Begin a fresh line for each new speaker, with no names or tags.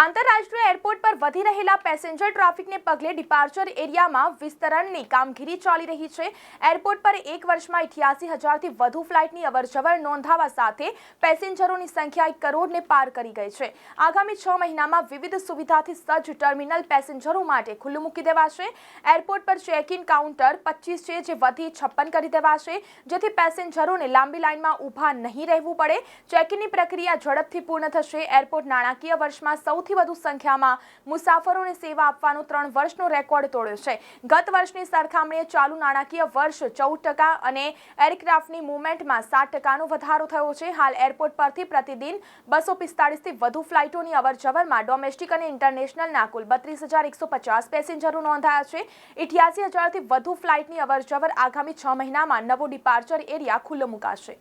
આંતરરાષ્ટ્રીય એરપોર્ટ પર વધી રહેલા પેસેન્જર ટ્રાફિકને પગલે ડિપાર્ચર એરિયામાં વિસ્તરણની કામગીરી ચાલી રહી છે. એરપોર્ટ પર એક વર્ષમાં અઠ્યાસી હજારથી વધુ ફ્લાઇટની અવરજવર નોંધાવા સાથે પેસેન્જરોની સંખ્યા એક કરોડને પાર કરી ગઈ છે. આગામી છ મહિનામાં વિવિધ સુવિધાથી સજ્જ ટર્મિનલ પેસેન્જરો માટે ખુલ્લું મૂકી દેવાશે. એરપોર્ટ પર ચેક ઇન કાઉન્ટર પચીસ છે, જે વધી છપ્પન કરી દેવાશે, જેથી પેસેન્જરોને લાંબી લાઇનમાં ઊભા નહીં રહેવું પડે. ચેક ઇનની પ્રક્રિયા ઝડપથી પૂર્ણ થશે. એરપોર્ટ નાણાકીય વર્ષમાં સૌથી વધુ સંખ્યામાં મુસાફરોને સેવા આપવાનો ત્રણ વર્ષનો રેકોર્ડ તોડ્યો છે. ગત વર્ષની સરખામણીએ ચાલુ નાણાકીય વર્ષ ચૌદ ટકા અને એરક્રાફ્ટની મુવમેન્ટમાં સાત ટકાનો વધારો થયો છે. હાલ એરપોર્ટ પરથી પ્રતિદિન બસો પિસ્તાળીસથી વધુ ફ્લાઇટોની અવરજવરમાં ડોમેસ્ટિક અને ઇન્ટરનેશનલના કુલ બત્રીસ હજાર એકસો પચાસ પેસેન્જરો નોંધાયા છે. ઇઠ્યાસી હજારથી વધુ ફ્લાઇટની અવરજવર આગામી છ મહિનામાં નવો ડિપાર્ચર એરિયા ખુલ્લો મુકાશે.